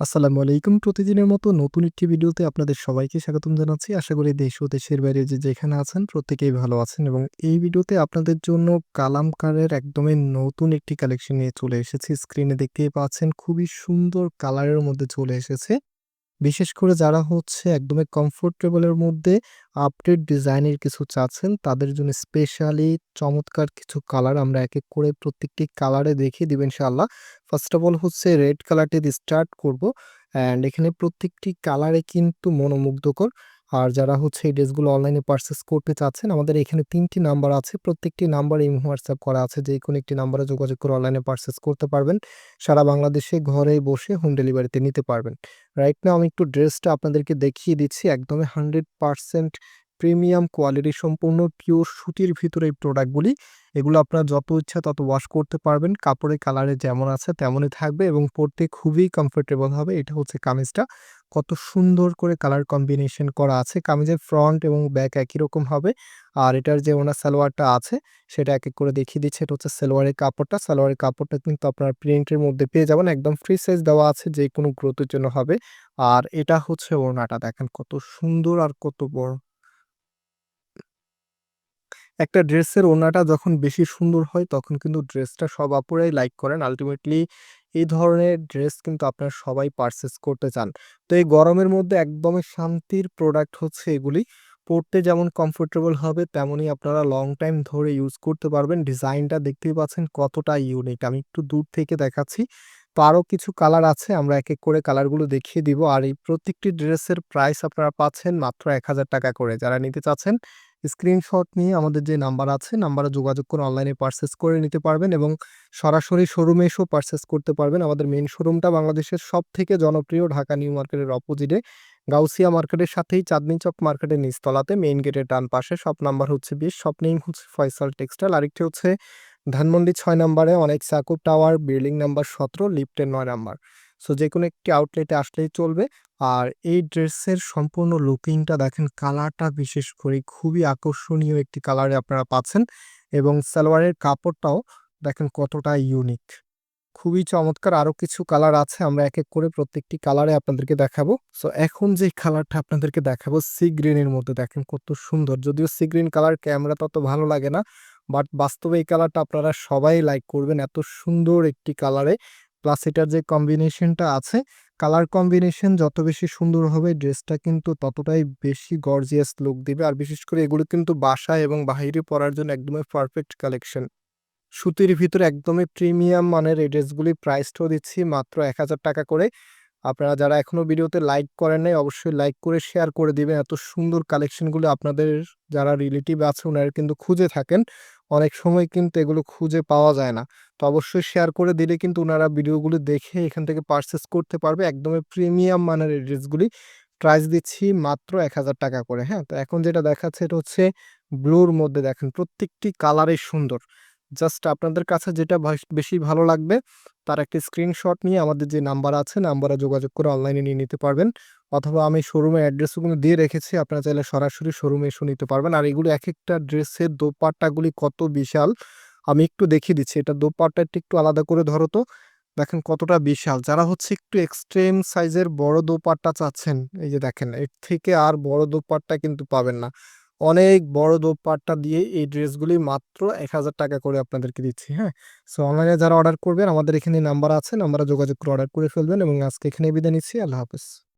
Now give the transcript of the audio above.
আসসালামু আলাইকুম। প্রতিদিনের মতো নতুন একটি ভিডিওতে আপনাদের সবাইকে স্বাগতম জানাচ্ছি। আশা করি দেশ ও দেশের বাইরে যে যেখানে আছেন প্রত্যেকেই ভালো আছেন এবং এই ভিডিওতে আপনাদের জন্য কালামকারের একদমই নতুন একটি কালেকশন নিয়ে চলে এসেছি। স্ক্রিনে দেখতেই পাচ্ছেন খুবই সুন্দর কালারের মধ্যে চলে এসেছে। বিশেষ করে যারা হচ্ছে একদমই কমফোর্টেবলের মধ্যে আপডেট ডিজাইনের কিছু চাচ্ছেন তাদের জন্য স্পেশালি চমৎকার কিছু কালার আমরা এক, এক করে প্রত্যেকটি কালারে দেখিয়ে দিব ইনশাআল্লাহ। ফার্স্ট অফ অল হচ্ছে রেড কালারটি দিয়ে স্টার্ট করব। অ্যান্ড এখানে প্রত্যেকটি কালারে কিন্তু মনোমুগ্ধকর। আর যারা হচ্ছে এই ড্রেসগুলো অনলাইনে পারচেস করতে চাচ্ছেন, আমাদের এখানে তিনটি নাম্বার আছে। প্রত্যেকটি নাম্বার এই হোয়াটসঅ্যাপ করা আছে। যে কোনো একটি নাম্বারে যোগাযোগ করে অনলাইনে পারচেস করতে পারবেন। সারা বাংলাদেশে ঘরে বসে হোম ডেলিভারিতে নিতে পারবেন। রাইট না আমি একটু ড্রেসটা আপনাদেরকে দেখিয়ে দিচ্ছি। একদমই 100% প্রিমিয়াম কোয়ালিটি সম্পূর্ণ পিওর সুতির ভিতরে এই প্রোডাক্টগুলি। এগুলো আপনার যত ইচ্ছা তত ওয়াশ করতে পারবেন। কাপড়ের কালারে যেমন আছে তেমনই থাকবে এবং পরতে খুবই কমফোর্টেবল হবে। এটা হচ্ছে কামিজটা। কত সুন্দর করে কালার কম্বিনেশন করা আছে। কামিজের ফ্রন্ট এবং ব্যাক একই রকম হবে। আর এটার যে ওনার সালোয়ারটা আছে সেটা এক, এক করে দেখিয়ে দিচ্ছে এটা হচ্ছে সালোয়ারের কাপড়টা। সালোয়ারের কাপড়টা কিন্তু আপনার প্রিন্টের মধ্যে পেয়ে যাবেন। একদম ফ্রি সাইজ দেওয়া আছে যে কোনো গ্রোথের জন্য হবে। আর এটা হচ্ছে ওড়নাটা দেখেন কত সুন্দর আর কত বড়। একটা ড্রেসের ওড়নাটা যখন বেশি সুন্দর হয় তখন কিন্তু ড্রেসটা সব আপুরাই লাইক করেন। আলটিমেটলি এই ধরনের ড্রেস কিন্তু আপনারা সবাই পারচেস করতে চান। তো এই গরমের মধ্যে একদমই শান্তির প্রোডাক্ট হচ্ছে এগুলি। পড়তে যেমন কমফোর্টেবল হবে তেমনই আপনারা লং টাইম ধরে ইউজ করতে পারবেন। ডিজাইনটা দেখতেই পাচ্ছেন কতটা ইউনিক। আমি একটু দূর থেকে দেখাচ্ছি। তো আরও কিছু কালার আছে আমরা এক, এক করে কালারগুলো দেখিয়ে দিব। আর এই প্রত্যেকটি ড্রেসের প্রাইস আপনারা পাচ্ছেন মাত্র ৳১,০০০ করে। যারা নিতে চাচ্ছেন স্ক্রিনশট নিয়ে আমাদের যে নাম্বার আছে নাম্বারে যোগাযোগ করে অনলাইনে পারচেজ করে নিতে পারবেন এবং সরাসরি শোরুমে এসেও পারচেজ করতে পারবেন। আমাদের মেন শোরুমটা বাংলাদেশের সব থেকে জনপ্রিয়, ঢাকা নিউ মার্কেটের অপোজিটে গাউসিয়া মার্কেটের সাথেই চাঁদনী চক মার্কেটের নিচতলাতে মেইন গেটের ডান পাশে শপ নাম্বার হচ্ছে ২০ শপ নেম হচ্ছে ফয়সাল টেক্সটাইল। আরেকটি হচ্ছে ধানমন্ডি ছয় নাম্বারে অনেক সাকুব টাওয়ার বিল্ডিং নাম্বার ১৭ লিফটের নয় নাম্বার। সো যে কোনো একটি আউটলেটে আসলেই চলবে। আর এই ড্রেসের সম্পূর্ণ লুকিংটা দেখেন কালারটা বিশেষ করে খুবই আকর্ষণীয় একটি কালারে আপনারা পাচ্ছেন এবং সালোয়ারের কাপড়টাও দেখেন কতটা ইউনিক। খুবই চমৎকার আরও কিছু কালার আছে আমরা এক, এক করে প্রত্যেকটি কালারে আপনাদেরকে দেখাবো। সো এখন যে কালারটা আপনাদেরকে দেখাবো সি গ্রিনের মধ্যে দেখেন কত সুন্দর। যদিও সি গ্রিন কালার ক্যামেরা তত ভালো লাগে না। বাট বাস্তবে এই কালারটা আপনারা সবাই লাইক করবেন। এত সুন্দর একটি কালারে প্লাস এটার যে কম্বিনেশনটা আছে কালার কম্বিনেশন যত বেশি সুন্দর হবে ড্রেসটা কিন্তু ততটাই বেশি গর্জিয়াস লুক দিবে। আর বিশেষ করে এগুলো কিন্তু বাসায় এবং বাহিরে পরার জন্য একদমই পারফেক্ট কালেকশন। সুতির ভিতরে একদমই প্রিমিয়াম মানের এই ড্রেসগুলি প্রাইসটাও দিচ্ছি মাত্র ৳১,০০০ করে। আপনারা যারা এখনও ভিডিওতে লাইক করেন নাই অবশ্যই লাইক করে শেয়ার করে দিবেন। এত সুন্দর কালেকশনগুলো আপনাদের যারা রিলেটিভ আছে ওনারা কিন্তু খুঁজে থাকেন। অনেক সময় কিন্তু এগুলো খুঁজে পাওয়া যায় না। তো অবশ্যই শেয়ার করে দিলে কিন্তু ওনারা ভিডিওগুলো দেখে এখান থেকে পারচেস করতে পারবে। একদমই প্রিমিয়াম মানের এই ড্রেসগুলি। প্রাইস দিচ্ছি মাত্র ৳১,০০০ করে, হ্যাঁ? তো এখন যেটা দেখাচ্ছে এটা হচ্ছে ব্লুর মধ্যে দেখেন প্রত্যেকটি কালারই সুন্দর। জাস্ট আপনাদের কাছে যেটা বেশি ভালো লাগবে, তার একটি স্ক্রিনশট নিয়ে আমাদের যে নাম্বার আছে, নাম্বারে যোগাযোগ করে অনলাইনে নিয়ে নিতে পারবেন। অথবা আমি শোরুমের অ্যাড্রেসও কিন্তু দিয়ে রেখেছি। আপনারা চাইলে সরাসরি শোরুমে এসেও নিতে পারবেন। আর এগুলো এক একটা ড্রেসের দোপাট্টাগুলি কত বিশাল, আমি একটু দেখিয়ে দিচ্ছি। এটার দোপাট্টাটা একটু আলাদা করে ধরো তো। দেখেন কতটা বিশাল। যারা হচ্ছে একটু এক্সট্রিম সাইজের বড় দোপাট্টা চাচ্ছেন, এই যে দেখেন, এর থেকে আর বড় দোপাট্টা কিন্তু পাবেন না। অনেক বড় দোপাট্টা দিয়ে এই ড্রেসগুলি মাত্র ৳১,০০০ করে আপনাদেরকে দিচ্ছি, হ্যাঁ? সো অনলাইনে যারা অর্ডার করবেন আমাদের এখানে নাম্বার আছে নাম্বারে যোগাযোগ করে অর্ডার করে ফেলবেন এবং আজকে এখানে বিদায় নিচ্ছি। আল্লাহ হাফেজ।